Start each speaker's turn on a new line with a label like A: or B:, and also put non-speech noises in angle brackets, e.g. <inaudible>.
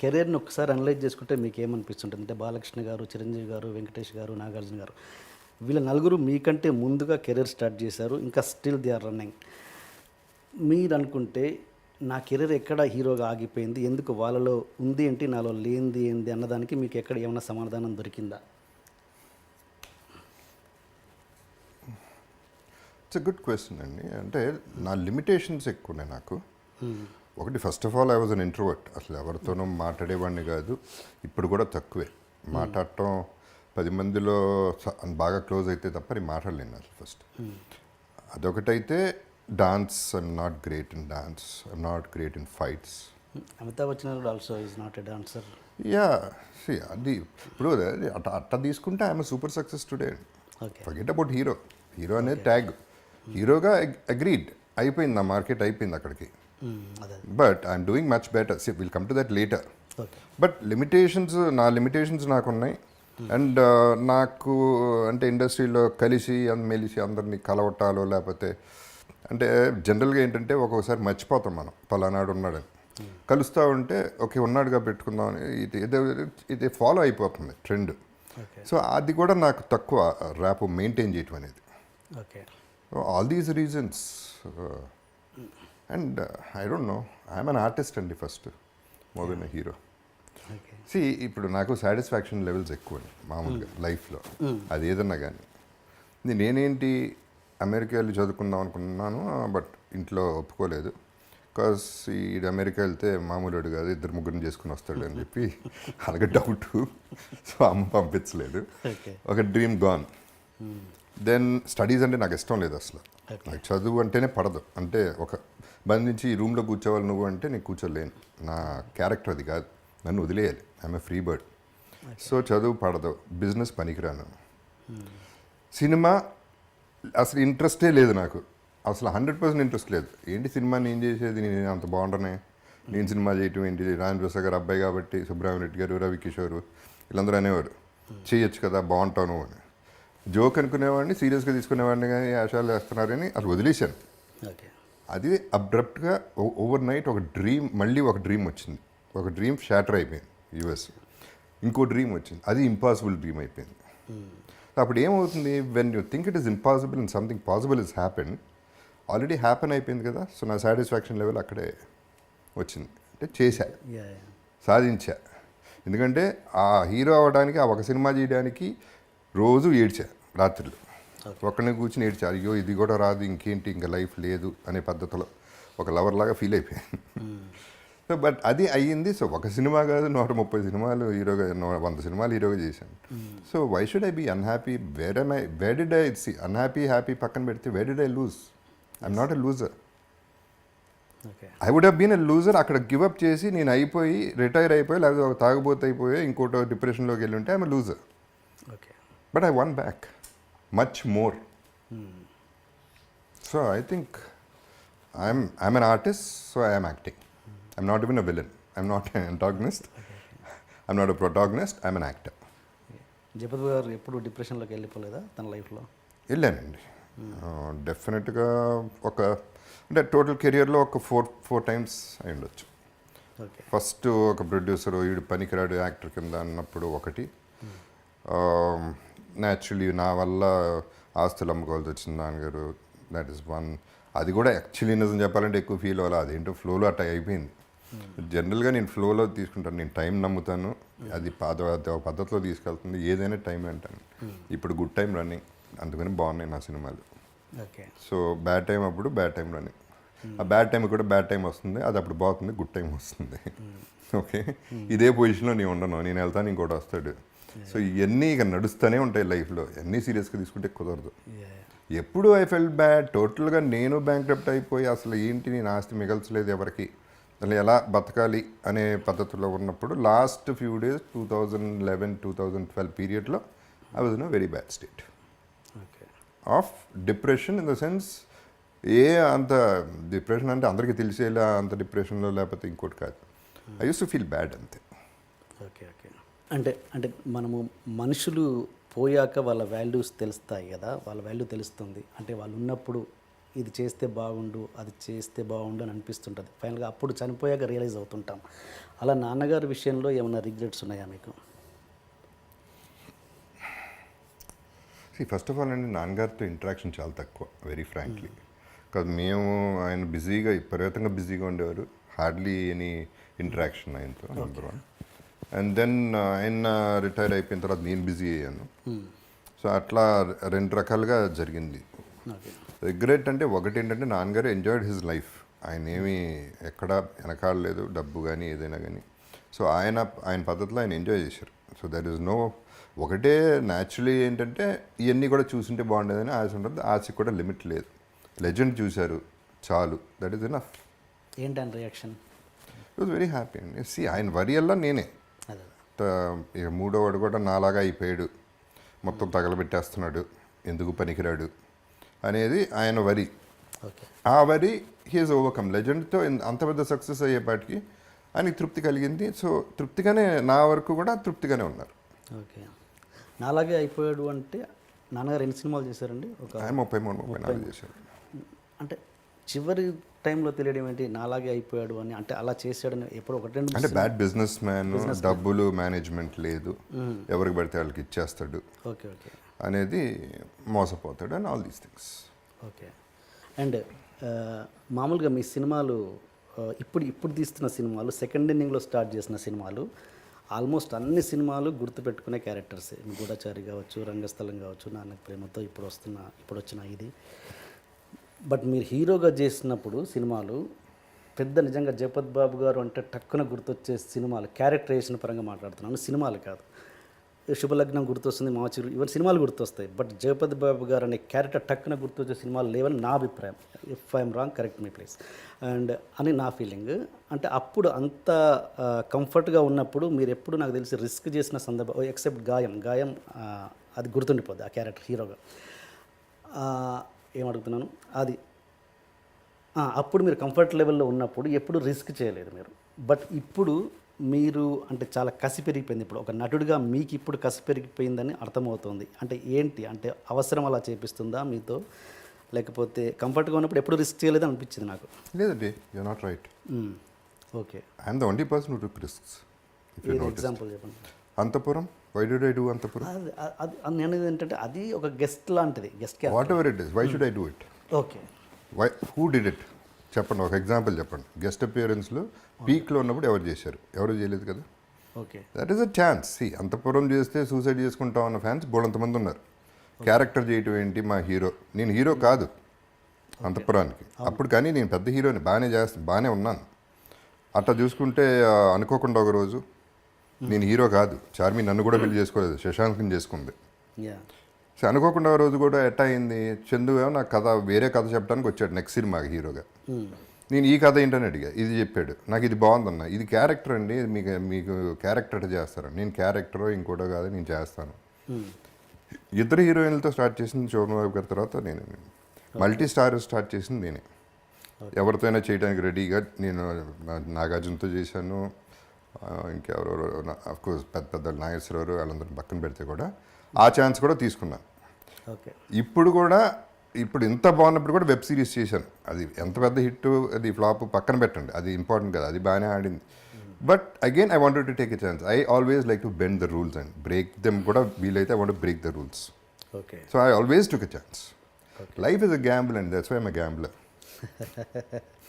A: కెరీర్ని ఒకసారి అనలైజ్ చేసుకుంటే మీకు ఏమనిపిస్తుంటుంది అంటే బాలకృష్ణ గారు చిరంజీవి గారు వెంకటేష్ గారు నాగార్జున గారు వీళ్ళ నలుగురు మీకంటే ముందుగా కెరీర్ స్టార్ట్ చేశారు. ఇంకా స్టిల్ దే ఆర్ రన్నింగ్. మీరు అనుకుంటే నా కెరీర్ ఎక్కడ హీరోగా ఆగిపోయింది? ఎందుకు వాళ్ళలో ఉంది ఏంటి? నాలో లేనిది ఏంటి అన్నదానికి మీకు ఎక్కడ ఏమైనా సమాధానం దొరికిందా?
B: ఇట్స్ గుడ్ క్వశ్చన్ అండి అంటే నా లిమిటేషన్స్ ఎక్కువ ఉన్నాయి నాకు. ఒకటి first of all I was an introvert అసలు ఎవరితోనూ మాట్లాడేవాడిని కాదు. ఇప్పుడు కూడా తక్కువే. మాట్లాడటం పది మందిలో బాగా క్లోజ్ అయితే తప్ప నేను మాట్లాడలేను అసలు first అదొకటైతే dance I'm not great in dance I'm not great in fights
A: Amitabh Bachchan also is not a dancer
B: yeah see అది ఇప్పుడు అట్ట అట్ట తీసుకుంటే I'm super success today forget about hero hero అనేది ట్యాగ్ హీరోగా అగ్రీడ్ అయిపోయింది నా market అయిపోయింది అక్కడికి. But I'm doing much better see will come to that later but limitations నా లిమిటేషన్స్ నాకు ఉన్నాయి అండ్ నాకు అంటే ఇండస్ట్రీలో కలిసి మెలిసి అందరినీ కలవటాలు లేకపోతే అంటే జనరల్గా ఏంటంటే ఒక్కొక్కసారి మర్చిపోతాం మనం. పలానాడు ఉన్నాడని. కలుస్తూ ఉంటే ఓకే ఉన్నాడుగా పెట్టుకుందాం అని ఇది ఇది ఇది ఫాలో అయిపోతుంది ట్రెండ్ సో అది కూడా నాకు తక్కువ ర్యాప్ మెయింటైన్ చేయటం అనేది. All these reasons and I don't know I'm an artist అండి first more than hero see ఇప్పుడు నాకు సాటిస్ఫాక్షన్ లెవెల్స్ ఎక్కువ మామూలుగా లైఫ్లో. అది ఏదన్నా కానీ నేనేంటి అమెరికా వెళ్ళి చదువుకుందాం అనుకున్నాను బట్ ఇంట్లో ఒప్పుకోలేదు. బికాస్ ఈ అమెరికా వెళ్తే మామూలుడు కాదు ఇద్దరు ముగ్గురిని చేసుకుని వస్తాడు అని చెప్పి అలాగే డౌట్ <laughs> సో అమ్మ పంపించలేదు. ఒక డ్రీమ్ గాన్ దెన్ స్టడీస్ అంటే నాకు ఇష్టం లేదు అసలు. నాకు చదువు అంటేనే పడదు. అంటే ఒక బంధించి ఈ రూమ్లో కూర్చోవాలి నువ్వు అంటే నేను కూర్చోలేను. నా క్యారెక్టర్ అది కాదు. నన్ను వదిలేయాలి. ఐఎమ్ ఫ్రీ బర్డ్ సో చదువు పడదు. బిజినెస్ పనికిరాను. సినిమా అసలు ఇంట్రెస్టే లేదు నాకు. అసలు హండ్రెడ్ పర్సెంట్ ఇంట్రెస్ట్ లేదు. ఏంటి సినిమా నేను చేసేది? నేను అంత బాగుండనే. నేను సినిమా చేయటం ఏంటి? రాజేంద్ర ప్రసాద్ గారు అబ్బాయి కాబట్టి సుబ్రహ్మణ్య రెడ్డి గారు రవి కిషోర్ వీళ్ళందరూ అనేవారు. చేయొచ్చు కదా బాగుంటావు నువ్వు అని. జోక్ అనుకునేవాడిని సీరియస్గా తీసుకునేవాడిని కానీ ఆశాలు వేస్తున్నారని అది వదిలేశాను అది అబ్రప్ట్గా ఓవర్ నైట్ ఒక డ్రీమ్ మళ్ళీ ఒక డ్రీమ్ వచ్చింది. ఒక డ్రీమ్ షాటర్ అయిపోయింది యూఎస్ ఇంకో డ్రీమ్ వచ్చింది. అది ఇంపాసిబుల్ డ్రీమ్ అయిపోయింది. అప్పుడు ఏమవుతుంది? When you think it is impossible and something possible is happen already happen అయిపోయింది కదా? సో నా సాటిస్ఫాక్షన్ లెవెల్ అక్కడే వచ్చింది. అంటే చేశా. సాధించా. ఎందుకంటే ఆ హీరో అవ్వడానికి ఆ ఒక సినిమా చేయడానికి రోజు ఏడ్చా. రాత్రులు. ఒక్కడిని కూర్చుని ఏడ్చా అయ్యో ఇది కూడా రాదు ఇంకేంటి ఇంకా లైఫ్ లేదు అనే పద్ధతిలో ఒక లవర్ లాగా ఫీల్ అయిపోయాను. సో బట్ అది అయ్యింది. సో ఒక సినిమా కాదు నూట ముప్పై సినిమాలు హీరోగా వంద సినిమాలు హీరోగా చేశాను. So why should I be unhappy? Where I where did I see unhappy happy పక్కన పెడితే where did I lose? I'm not a loser. I would been a loser అక్కడ గివ్ అప్ చేసి నేను అయిపోయి రిటైర్ అయిపోయి లేకపోతే ఒక తాగుబోతు అయిపోయి ఇంకోటి డిప్రెషన్లోకి వెళ్ళి ఉంటే I'm loser.
A: Okay.
B: But I won back. Much more so I think I'm I'm an artist so I'm acting I'm not even a villain I'm not antagonist I'm not a protagonist I'm an actor
A: Jagapathi garu ఎప్పుడు డిప్రెషన్లోకి వెళ్ళిపోలేదా తన లైఫ్లో?
B: వెళ్ళానండి. డెఫినెట్గా ఒక అంటే total కెరియర్లో ఒక ఫోర్ ఫోర్ టైమ్స్ అయి ఉండొచ్చు. ఫస్ట్ ఒక ప్రొడ్యూసర్ వీడు పనికిరాడు యాక్టర్ కింద అన్నప్పుడు ఒకటి. న్యాచురలీ నా వల్ల ఆస్తులు అమ్ముకోవాల్సి వచ్చింది నాన్నగారు. దట్ ఈస్ వన్ అది కూడా యాక్చువల్లీ నిజం చెప్పాలంటే ఎక్కువ ఫీల్ అవ్వాలి? అదేంటో ఫ్లోలో అట్ట అయిపోయింది. జనరల్గా నేను ఫ్లోలో తీసుకుంటాను. నేను టైం నమ్ముతాను. అది పాద పద్ధతిలో తీసుకెళ్తుంది. ఏదైనా టైం అంటాను. ఇప్పుడు గుడ్ టైం రన్నింగ్ అందుకని బాగున్నాయి నా సినిమాలు.
A: ఓకే
B: సో బ్యాడ్ టైం అప్పుడు బ్యాడ్ టైం రన్నింగ్ ఆ బ్యాడ్ టైం కూడా బ్యాడ్ టైం వస్తుంది. అది అప్పుడు బాగుంది గుడ్ టైం వస్తుంది. <laughs> ఓకే ఇదే పొజిషన్లో నేను ఉండను. నేను వెళ్తాను ఇంకోటి వస్తాడు. సో ఇవన్నీ ఇక నడుస్తూనే ఉంటాయి లైఫ్లో. అన్నీ సీరియస్గా తీసుకుంటే కుదరదు. ఎప్పుడు ఐ ఫెల్ బ్యాడ్? టోటల్గా నేను బ్యాంక్రప్ట్ అయిపోయి అసలు ఏంటి నేను ఆస్తి మిగల్చలేదు ఎవరికి? అసలు ఎలా బతకాలి అనే పద్ధతిలో ఉన్నప్పుడు last few days two thousand eleven two thousand twelve పీరియడ్లో I was in a very bad state.
A: Okay
B: of depression in the sense ఏ అంత డిప్రెషన్ అంటే అందరికీ తెలిసేలా అంత డిప్రెషన్లో లేకపోతే ఇంకోటి కాదు. I use to feel bad అంతే.
A: ఓకే ఓకే అంటే అంటే మనము మనుషులు పోయాక వాళ్ళ వాల్యూస్ తెలుస్తాయి కదా వాళ్ళ వాల్యూ తెలుస్తుంది. అంటే వాళ్ళు ఉన్నప్పుడు ఇది చేస్తే బాగుండు అది చేస్తే బాగుండు అని అనిపిస్తుంటుంది. ఫైనల్గా అప్పుడు చనిపోయాక రియలైజ్ అవుతుంటాం. అలా నాన్నగారి విషయంలో ఏమైనా రిగ్రెట్స్ ఉన్నాయా మీకు?
B: ఫస్ట్ ఆఫ్ ఆల్ అండి నాన్నగారితో ఇంటరాక్షన్ చాలా తక్కువ వెరీ ఫ్రాంక్లీ కాదు మేము ఆయన బిజీగా విపరీతంగా బిజీగా ఉండేవారు. హార్డ్లీ ఎనీ ఇంటరాక్షన్ ఆయనతో నెంబర్ వన్ అండ్ దెన్ ఆయన రిటైర్ అయిపోయిన తర్వాత నేను బిజీ అయ్యాను. సో అట్లా రెండు రకాలుగా జరిగింది. రిగ్రెట్ అంటే ఒకటి ఏంటంటే నాన్నగారు ఎంజాయ్డ్ హిజ్ లైఫ్ ఆయన ఏమీ ఎక్కడ వెనకాడలేదు డబ్బు కానీ ఏదైనా కానీ సో ఆయన ఆయన పద్ధతిలో ఆయన ఎంజాయ్ చేశారు. సో దర్ ఇస్ నో ఒకటే న్యాచురలీ ఏంటంటే ఇవన్నీ కూడా చూసుంటే బాగుండేదని ఆశ ఉంటుంది. ఆశకి కూడా లిమిట్ లేదు. లెజెండ్ చూశారు. చాలు. దట్ ఈస్ ఎనఫ్
A: ఏంటని reaction
B: it was very happy అండి సి ఆయన వరి అల్లా నేనే. ఇక మూడో వాడు కూడా నాలాగా అయిపోయాడు. మొత్తం తగలబెట్టేస్తున్నాడు. ఎందుకు పనికిరాడు? అనేది ఆయన వరి. ఆ వరి హీఈస్ ఓవర్కమ్ లెజెండ్తో అంత పెద్ద సక్సెస్ అయ్యేపాటికి ఆయనకి తృప్తి కలిగింది. సో తృప్తిగానే నా వరకు కూడా తృప్తిగానే ఉన్నారు.
A: ఓకే. నాలాగే అయిపోయాడు అంటే నాన్నగారు ఎన్ని సినిమాలు చేశారండి? ఒక
B: ఆయన ముప్పై మూడు ముప్పై నాలుగు చేశారు.
A: అంటే చివరి టైంలో తెలియడం ఏంటి? నాలాగే అయిపోయాడు అని అంటే అలా చేశాడని ఎప్పుడు ఒకటి రెండు
B: అంటే బ్యాడ్ బిజినెస్ మ్యాన్ డబ్బులు మేనేజ్మెంట్ లేదు. ఎవరికి పడితే వాళ్ళకి ఇచ్చేస్తాడు.
A: Okay okay.
B: అనేది మోసపోతాడు and all these things
A: okay. And మామూలుగా మీ సినిమాలు ఇప్పుడు ఇప్పుడు తీస్తున్న సినిమాలు సెకండ్ ఇన్నింగ్లో స్టార్ట్ చేసిన సినిమాలు ఆల్మోస్ట్ అన్ని సినిమాలు గుర్తుపెట్టుకునే క్యారెక్టర్సే గూఢచారి కావచ్చు రంగస్థలం కావచ్చు నాన్న ప్రేమతో ఇప్పుడు వస్తున్న ఇప్పుడు వచ్చిన ఇది. బట్ మీరు హీరోగా చేసినప్పుడు సినిమాలు పెద్ద నిజంగా జపత్ బాబు గారు అంటే టక్కున గుర్తొచ్చే సినిమాలు క్యారెక్టరైజేషన్ పరంగా మాట్లాడుతున్నాను. సినిమాలు కాదు. శుభలగ్నం గుర్తొస్తుంది మాచిరు ఇవన్నీ సినిమాలు గుర్తొస్తాయి. బట్ జగపతి బాబు గారు అనే క్యారెక్టర్ టక్కున గుర్తొచ్చే సినిమాలు లేవని నా అభిప్రాయం. If I'm wrong correct me please and అని నా ఫీలింగ్ అంటే అప్పుడు అంత కంఫర్ట్గా ఉన్నప్పుడు మీరు ఎప్పుడు నాకు తెలిసి రిస్క్ చేసిన సందర్భం ఎక్సెప్ట్ గాయం. గాయం అది గుర్తుండిపోద్ది ఆ క్యారెక్టర్ హీరోగా. ఏమడుగుతున్నాను? అది. అప్పుడు మీరు కంఫర్ట్ లెవెల్లో ఉన్నప్పుడు ఎప్పుడు రిస్క్ చేయలేదు మీరు. బట్ ఇప్పుడు మీరు అంటే చాలా కసి పెరిగిపోయింది ఇప్పుడు. ఒక నటుడిగా మీకు ఇప్పుడు కసి పెరిగిపోయిందని అర్థమవుతుంది. అంటే ఏంటి? అంటే అవసరం అలా చేపిస్తుందా మీతో? లేకపోతే కంఫర్ట్గా ఉన్నప్పుడు ఎప్పుడు రిస్క్ చేయలేదు అనిపించింది నాకు?
B: లేదండి you not right.
A: Okay
B: I'm the only person took risks
A: example చెప్పండి.
B: Anthapuram? Why do I do Anthapuram?
A: అది అది అనేది ఏంటంటే అది ఒక గెస్ట్ లాంటిది guest
B: whatever it is why should I do it
A: okay
B: why who did it చెప్పండి ఒక ఎగ్జాంపుల్ చెప్పండి. గెస్ట్ అపియరెన్స్లో పీక్లో ఉన్నప్పుడు ఎవరు చేశారు? ఎవరు చేయలేదు కదా?
A: Okay
B: that is a chance see Anthapuram చేస్తే సూసైడ్ చేసుకుంటాం అన్న ఫ్యాన్స్ బోళంతమంది ఉన్నారు. క్యారెక్టర్ చేయటం ఏంటి? మా హీరో నేను హీరో కాదు. అంతపురానికి. అప్పుడు కానీ నేను పెద్ద హీరోని బాగానే చేస్తా బాగానే ఉన్నాను. అట్లా చూసుకుంటే అనుకోకుండా ఒక రోజు నేను హీరో కాదు. చార్మి నన్ను కూడా పెళ్ళి చేసుకోలేదు. శశాంక్ని చేసుకుంది. అనుకోకుండా రోజు కూడా ఎట్టా అయింది? చందు నాకు కథ వేరే కథ చెప్పడానికి వచ్చాడు నెక్స్ట్ సినిమాకి హీరోగా. నేను ఈ కథ ఏంటని అడిగా. ఇది చెప్పాడు. నాకు ఇది బాగుందన్న. ఇది క్యారెక్టర్ అండి. మీకు మీకు క్యారెక్టర్ చేస్తారు నేను క్యారెక్టర్ ఇంకోటో కాదు నేను చేస్తాను. ఇద్దరు హీరోయిన్లతో స్టార్ట్ చేసింది చోర్మబాబు గారి తర్వాత నేనే. మల్టీ స్టార్ స్టార్ట్ చేసింది నేనే. ఎవరితో అయినా చేయడానికి రెడీగా నేను నాగార్జునతో చేశాను. ఇంకెవరెవరో కోర్స్ పెద్ద పెద్ద నాగేశ్వరరావు వాళ్ళందరూ పక్కన పెడితే కూడా ఆ ఛాన్స్ కూడా తీసుకున్నాను
A: ఓకే.
B: ఇప్పుడు కూడా ఇప్పుడు ఇంత బాగున్నప్పుడు కూడా వెబ్ సిరీస్ చేశాను. అది ఎంత పెద్ద హిట్ అది ఫ్లాప్ పక్కన పెట్టండి. అది ఇంపార్టెంట్ కదా అది బాగానే ఆడింది. But again I wanted to take a chance I always like to bend the rules and break them కూడా వీలైతే I want break the rules
A: okay.
B: So I always took a chance life is a gamble and that's why am a gambler